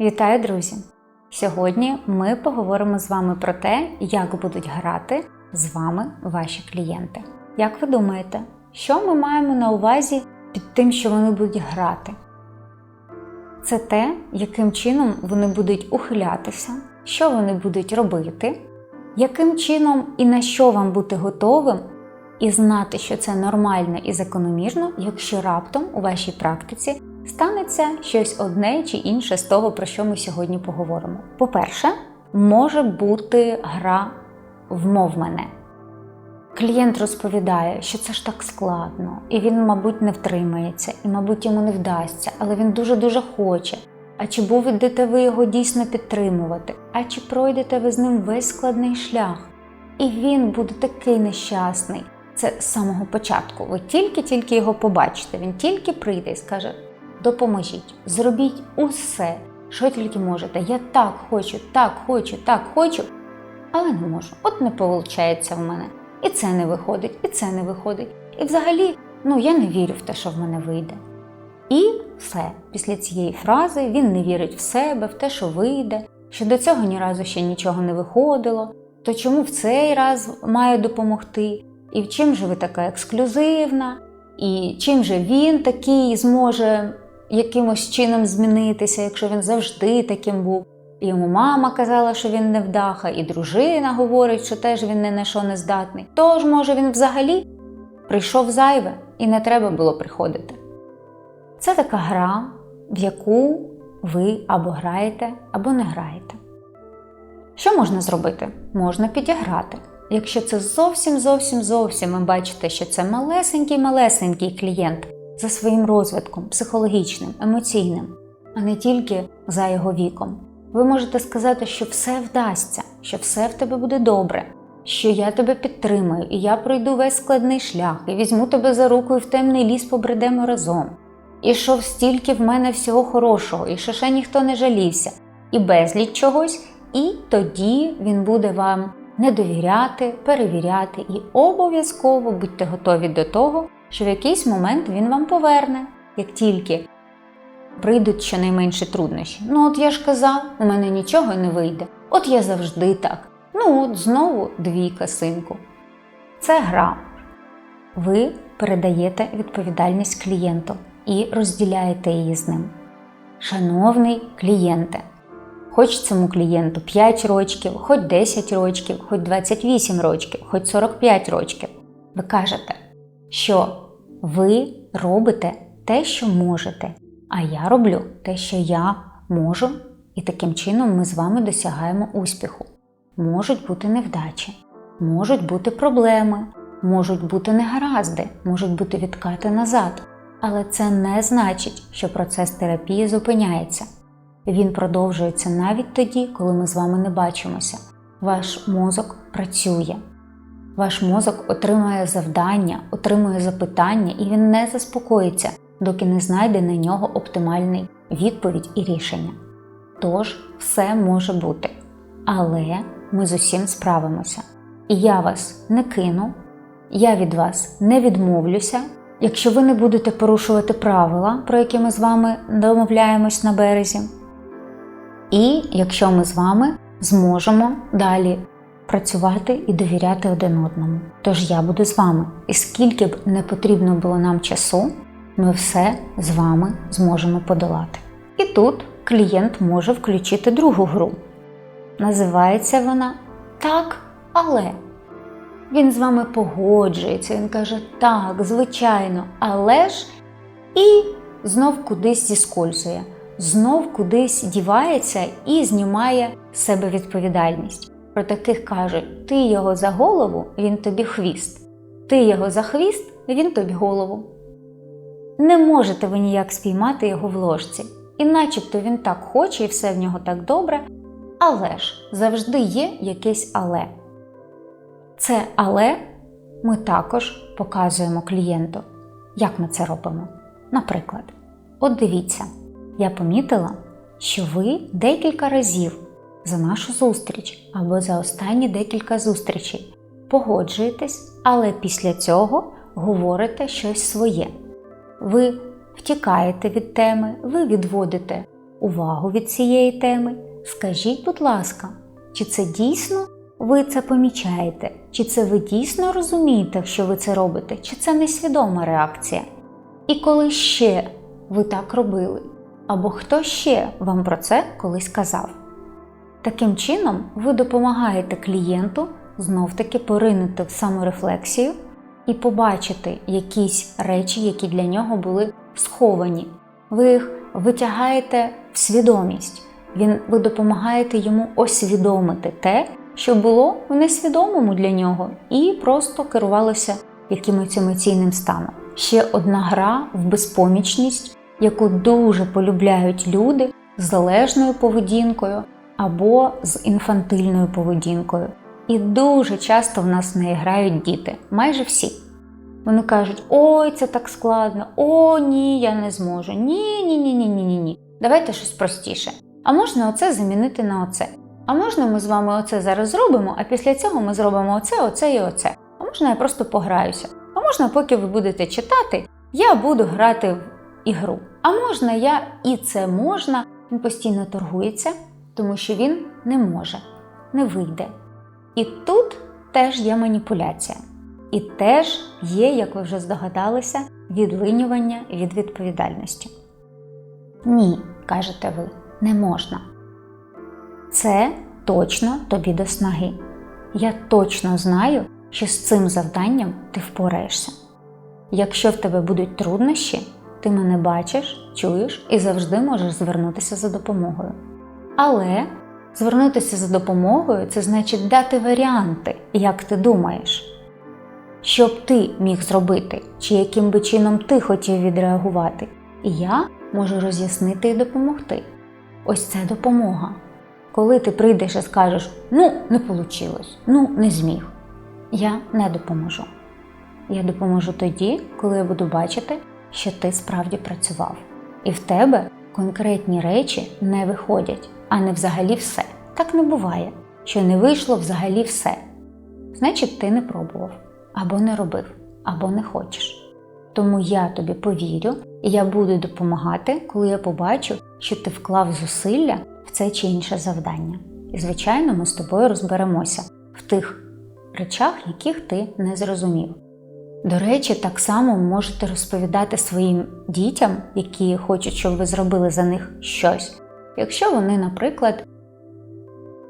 Вітаю, друзі! Сьогодні ми поговоримо з вами про те, як будуть грати з вами ваші клієнти. Як ви думаєте, що ми маємо на увазі під тим, що вони будуть грати? Це те, яким чином вони будуть ухилятися, що вони будуть робити, яким чином і на що вам бути готовим, і знати, що це нормально і закономірно, якщо раптом у вашій практиці станеться щось одне чи інше з того, про що ми сьогодні поговоримо. По-перше, може бути гра вмов мене. Клієнт розповідає, що це ж так складно, і він, мабуть, не втримається, і, мабуть, йому не вдасться, але він дуже-дуже хоче. А чи будете ви його дійсно підтримувати? А чи пройдете ви з ним весь складний шлях? І він буде такий нещасний. Це з самого початку. Ви тільки-тільки його побачите, він тільки прийде і скаже: допоможіть, зробіть усе, що тільки можете. Я так хочу, так хочу, так хочу, але не можу. От не виходить в мене. І це не виходить, і це не виходить. І взагалі, ну я не вірю в те, що в мене вийде. І все, після цієї фрази він не вірить в себе, в те, що вийде, що до цього ні разу ще нічого не виходило, то чому в цей раз має допомогти? І в чим же ви така ексклюзивна, і чим же він такий зможе якимось чином змінитися, якщо він завжди таким був. І йому мама казала, що він не вдаха, і дружина говорить, що теж він не на що не здатний. Тож, може, він взагалі прийшов зайве і не треба було приходити. Це така гра, в яку ви або граєте, або не граєте. Що можна зробити? Можна підіграти. Якщо це зовсім зовсім зовсім ви бачите, що це малесенький-малесенький клієнт за своїм розвитком, психологічним, емоційним, а не тільки за його віком. Ви можете сказати, що все вдасться, що все в тебе буде добре, що я тебе підтримаю, і я пройду весь складний шлях, і візьму тебе за руку і в темний ліс побредемо разом. І що стільки в мене всього хорошого, і що ще ніхто не жалівся, і безліч чогось, і тоді він буде вам не довіряти, перевіряти, і обов'язково будьте готові до того, що в якийсь момент він вам поверне, як тільки прийдуть щонайменші труднощі. Ну, от я ж казав, у мене нічого не вийде. От я завжди так. Ну, от знову двійка, синку. Це гра. Ви передаєте відповідальність клієнту і розділяєте її з ним. Шановний клієнте, хоч цьому клієнту 5 років, хоч 10 років, хоч 28 років, хоч 45 років, ви кажете, що ви робите те, що можете, а я роблю те, що я можу, і таким чином ми з вами досягаємо успіху. Можуть бути невдачі, можуть бути проблеми, можуть бути негаразди, можуть бути відкати назад. Але це не значить, що процес терапії зупиняється. Він продовжується навіть тоді, коли ми з вами не бачимося. Ваш мозок працює. Ваш мозок отримує завдання, отримує запитання, і він не заспокоїться, доки не знайде на нього оптимальний відповідь і рішення. Тож, все може бути. Але ми з усім справимося. І я вас не кину, я від вас не відмовлюся, якщо ви не будете порушувати правила, про які ми з вами домовляємось на березі. І якщо ми з вами зможемо далі працювати і довіряти один одному. Тож я буду з вами. І скільки б не потрібно було нам часу, ми все з вами зможемо подолати. І тут клієнт може включити другу гру. Називається вона Так, але. Він з вами погоджується, він каже, так, звичайно, але ж і знов кудись зіскользує, знов кудись дівається і знімає з себе відповідальність. Про таких кажуть: ти його за голову, він тобі хвіст, ти його за хвіст, він тобі голову. Не можете ви ніяк спіймати його в ложці, і начебто він так хоче і все в нього так добре, але ж завжди є якесь але. Це але ми також показуємо клієнту, як ми це робимо. Наприклад, от дивіться, я помітила, що ви декілька разів за нашу зустріч або за останні декілька зустрічей погоджуєтесь, але після цього говорите щось своє. Ви втікаєте від теми, ви відводите увагу від цієї теми. Скажіть, будь ласка, чи це дійсно ви це помічаєте? Чи це ви дійсно розумієте, що ви це робите, чи це несвідома реакція? І коли ще ви так робили, або хто ще вам про це колись казав? Таким чином, ви допомагаєте клієнту знов-таки поринути в саморефлексію і побачити якісь речі, які для нього були сховані. Ви їх витягаєте в свідомість. Він, ви допомагаєте йому освідомити те, що було в несвідомому для нього, і просто керувалося якимось емоційним станом. Ще одна гра в безпомічність, яку дуже полюбляють люди з залежною поведінкою або з інфантильною поведінкою. І дуже часто в нас в неї грають діти, майже всі. Вони кажуть: ой, це так складно, о, ні, я не зможу. Ні, ні, ні, ні, ні, ні, ні. Давайте щось простіше. А можна оце замінити на оце. А можна ми з вами оце зараз зробимо, а після цього ми зробимо оце, оце і оце. А можна я просто пограюся. А можна, поки ви будете читати, я буду грати в ігру. А можна я і це можна. Він постійно торгується, тому що він не може, не вийде. І тут теж є маніпуляція. І теж є, як ви вже здогадалися, відлинювання від відповідальності. Ні, кажете ви, не можна. Це точно тобі до снаги. Я точно знаю, що з цим завданням ти впораєшся. Якщо в тебе будуть труднощі, ти мене бачиш, чуєш і завжди можеш звернутися за допомогою. Але звернутися за допомогою це значить дати варіанти, як ти думаєш. Що б ти міг зробити, чи яким би чином ти хотів відреагувати, і я можу роз'яснити і допомогти. Ось це допомога. Коли ти прийдеш і скажеш, ну, не вийшло, ну, не зміг, я не допоможу. Я допоможу тоді, коли я буду бачити, що ти справді працював. І в тебе конкретні речі не виходять, а не взагалі все. Так не буває, що не вийшло взагалі все. Значить, ти не пробував, або не робив, або не хочеш. Тому я тобі повірю, і я буду допомагати, коли я побачу, що ти вклав зусилля в це чи інше завдання. І, звичайно, ми з тобою розберемося в тих речах, яких ти не зрозумів. До речі, так само можете розповідати своїм дітям, які хочуть, щоб ви зробили за них щось. Якщо вони, наприклад,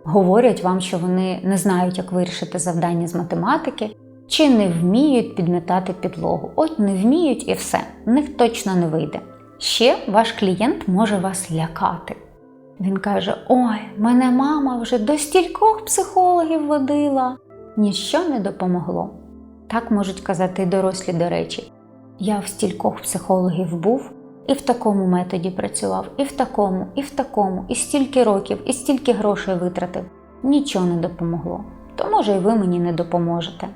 говорять вам, що вони не знають, як вирішити завдання з математики, чи не вміють підмітати підлогу. От не вміють і все, в них точно не вийде. Ще ваш клієнт може вас лякати. Він каже: Ой, мене мама вже до стількох психологів водила, ніщо не допомогло. Так можуть казати й дорослі, до речі. Я в стількох психологів був, і в такому методі працював, і в такому, і в такому, і стільки років, і стільки грошей витратив. Нічого не допомогло. То може і ви мені не допоможете.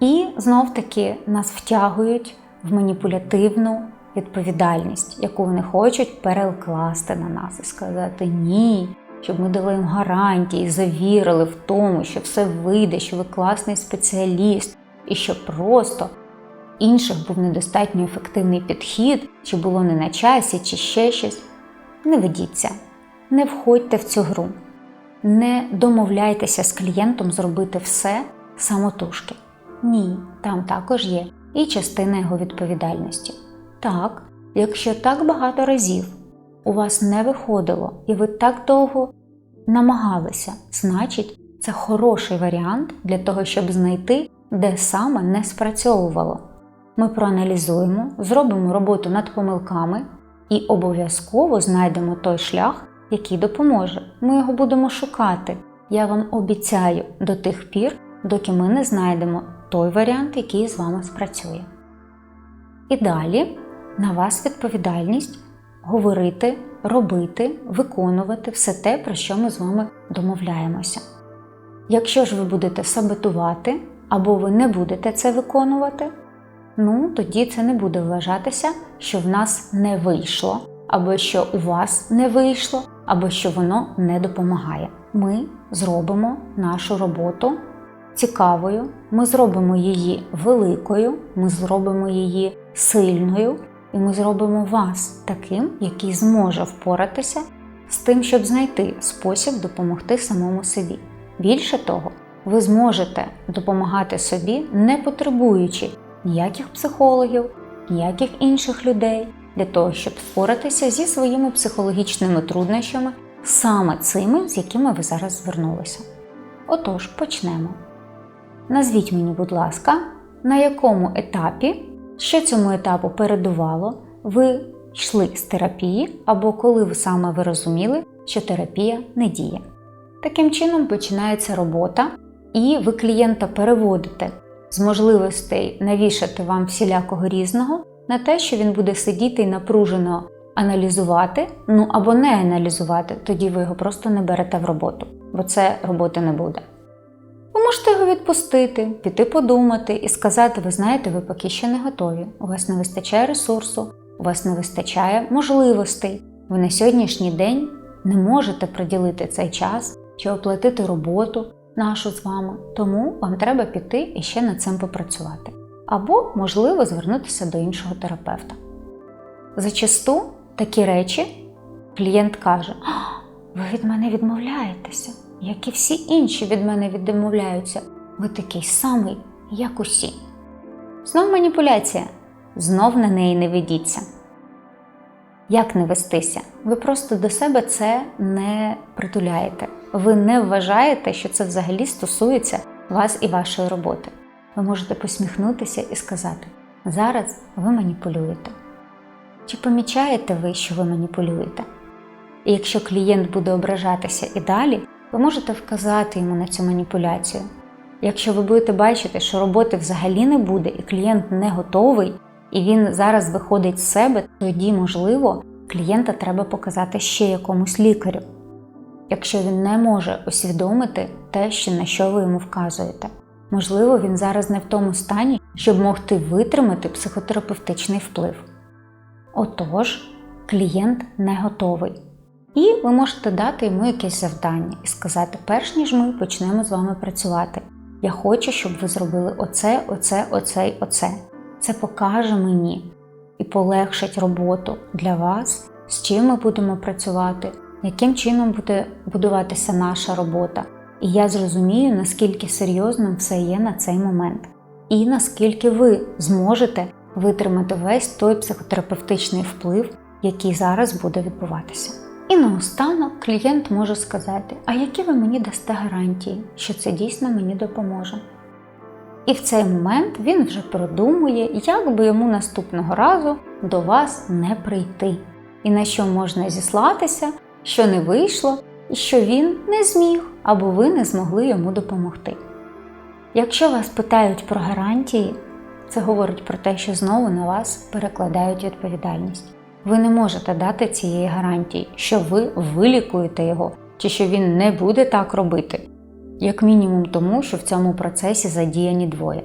І знов таки нас втягують в маніпулятивну відповідальність, яку вони хочуть перекласти на нас і сказати ні, щоб ми дали їм гарантії, завірили в тому, що все вийде, що ви класний спеціаліст, і що просто інших був недостатньо ефективний підхід, чи було не на часі, чи ще щось. Не ведіться, не входьте в цю гру, не домовляйтеся з клієнтом зробити все самотужки. Ні, там також є і частина його відповідальності. Так, якщо так багато разів у вас не виходило, і ви так довго намагалися, значить, це хороший варіант для того, щоб знайти, де саме не спрацьовувало. Ми проаналізуємо, зробимо роботу над помилками і обов'язково знайдемо той шлях, який допоможе. Ми його будемо шукати. Я вам обіцяю до тих пір, доки ми не знайдемо той варіант, який з вами спрацює. І далі на вас відповідальність говорити, робити, виконувати все те, про що ми з вами домовляємося. Якщо ж ви будете саботувати або ви не будете це виконувати, ну тоді це не буде вважатися, що в нас не вийшло, або що у вас не вийшло, або що воно не допомагає. Ми зробимо нашу роботу цікавою, ми зробимо її великою, ми зробимо її сильною, і ми зробимо вас таким, який зможе впоратися з тим, щоб знайти спосіб допомогти самому собі. Більше того, ви зможете допомагати собі, не потребуючи ніяких психологів, ніяких інших людей для того, щоб впоратися зі своїми психологічними труднощами, саме цими, з якими ви зараз звернулися. Отож, почнемо. Назвіть мені, будь ласка, на якому етапі, що цьому етапу передувало, ви йшли з терапії, або коли ви саме ви розуміли, що терапія не діє. Таким чином починається робота, і ви клієнта переводите з можливостей навішати вам всілякого різного на те, що він буде сидіти і напружено аналізувати, ну або не аналізувати, тоді ви його просто не берете в роботу, бо це роботи не буде. Ви можете його відпустити, піти подумати і сказати: ви знаєте, ви поки що не готові, у вас не вистачає ресурсу, у вас не вистачає можливостей. Ви на сьогоднішній день не можете приділити цей час чи оплатити роботу нашу з вами, тому вам треба піти і ще над цим попрацювати. Або, можливо, звернутися до іншого терапевта. Зачасту такі речі клієнт каже: ви від мене відмовляєтеся, як і всі інші від мене відмовляються. Ви такий самий, як усі. Знов маніпуляція, знов на неї не ведіться. Як не вестися? Ви просто до себе це не притуляєте. Ви не вважаєте, що це взагалі стосується вас і вашої роботи. Ви можете посміхнутися і сказати: зараз ви маніпулюєте. Чи помічаєте ви, що ви маніпулюєте? І якщо клієнт буде ображатися і далі, ви можете вказати йому на цю маніпуляцію. Якщо ви будете бачити, що роботи взагалі не буде, і клієнт не готовий, і він зараз виходить з себе, тоді, можливо, клієнта треба показати ще якомусь лікарю, якщо він не може усвідомити те, що на що ви йому вказуєте. Можливо, він зараз не в тому стані, щоб могти витримати психотерапевтичний вплив. Отож, клієнт не готовий. І ви можете дати йому якесь завдання і сказати, перш ніж ми почнемо з вами працювати, я хочу, щоб ви зробили оце, оце, оце оце. Це покаже мені і полегшить роботу для вас, з чим ми будемо працювати, яким чином буде будуватися наша робота. І я зрозумію, наскільки серйозним все є на цей момент, і наскільки ви зможете витримати весь той психотерапевтичний вплив, який зараз буде відбуватися. І наостанок клієнт може сказати, а які ви мені дасте гарантії, що це дійсно мені допоможе. І в цей момент він вже продумує, як би йому наступного разу до вас не прийти, і на що можна зіслатися, що не вийшло, і що він не зміг або ви не змогли йому допомогти. Якщо вас питають про гарантії, це говорить про те, що знову на вас перекладають відповідальність. Ви не можете дати цієї гарантії, що ви вилікуєте його, чи що він не буде так робити, як мінімум тому, що в цьому процесі задіяні двоє.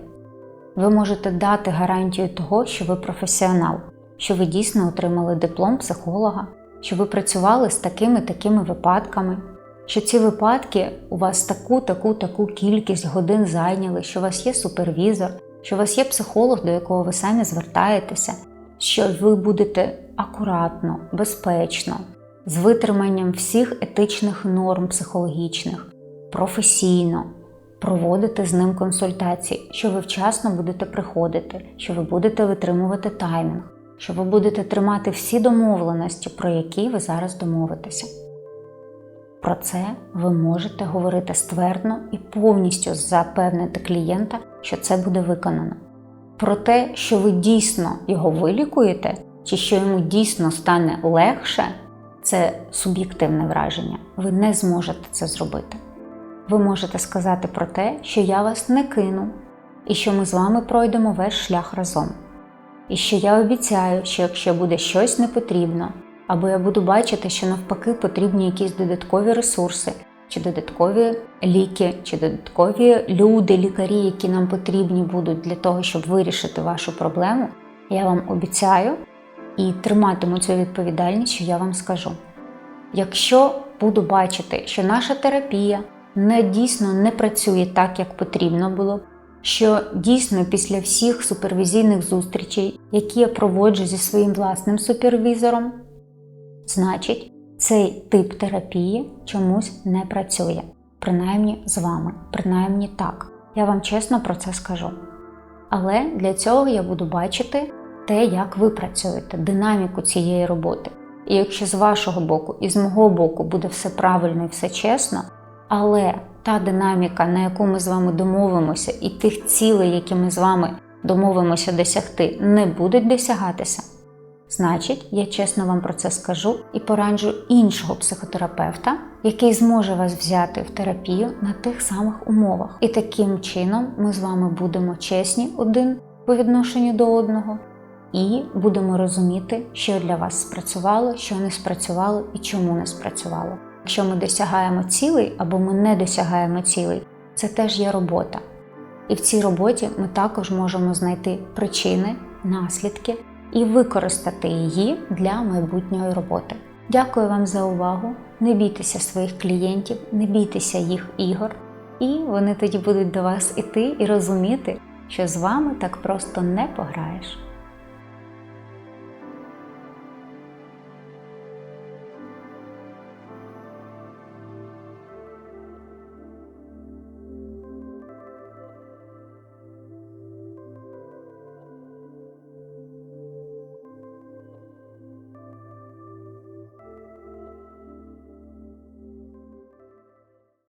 Ви можете дати гарантію того, що ви професіонал, що ви дійсно отримали диплом психолога, що ви працювали з такими такими випадками, що ці випадки у вас таку, таку, таку кількість годин зайняли, що у вас є супервізор, що у вас є психолог, до якого ви самі звертаєтеся, що ви будете акуратно, безпечно, з витриманням всіх етичних норм психологічних, професійно проводити з ним консультації, що ви вчасно будете приходити, що ви будете витримувати таймінг, що ви будете тримати всі домовленості, про які ви зараз домовитеся. Про це ви можете говорити ствердно і повністю запевнити клієнта, що це буде виконано. Про те, що ви дійсно його вилікуєте, чи що йому дійсно стане легше, це суб'єктивне враження. Ви не зможете це зробити. Ви можете сказати про те, що я вас не кину, і що ми з вами пройдемо весь шлях разом. І що я обіцяю, що якщо буде щось не потрібно, або я буду бачити, що навпаки потрібні якісь додаткові ресурси, чи додаткові ліки, чи додаткові люди, лікарі, які нам потрібні будуть для того, щоб вирішити вашу проблему, я вам обіцяю і триматиму цю відповідальність, що я вам скажу. Якщо буду бачити, що наша терапія не дійсно не працює так, як потрібно було, що дійсно після всіх супервізійних зустрічей, які я проводжу зі своїм власним супервізором, значить, цей тип терапії чомусь не працює. Принаймні з вами, принаймні так. Я вам чесно про це скажу. Але для цього я буду бачити те, як ви працюєте, динаміку цієї роботи. І якщо з вашого боку і з мого боку буде все правильно і все чесно, але та динаміка, на яку ми з вами домовимося, і тих цілей, які ми з вами домовимося досягти, не будуть досягатися, значить, я чесно вам про це скажу і пораджу іншого психотерапевта, який зможе вас взяти в терапію на тих самих умовах. І таким чином ми з вами будемо чесні один по відношенню до одного. І будемо розуміти, що для вас спрацювало, що не спрацювало і чому не спрацювало. Якщо ми досягаємо цілей або ми не досягаємо цілей, це теж є робота. І в цій роботі ми також можемо знайти причини, наслідки і використати її для майбутньої роботи. Дякую вам за увагу! Не бійтеся своїх клієнтів, не бійтеся їх ігор, і вони тоді будуть до вас іти і розуміти, що з вами так просто не пограєш.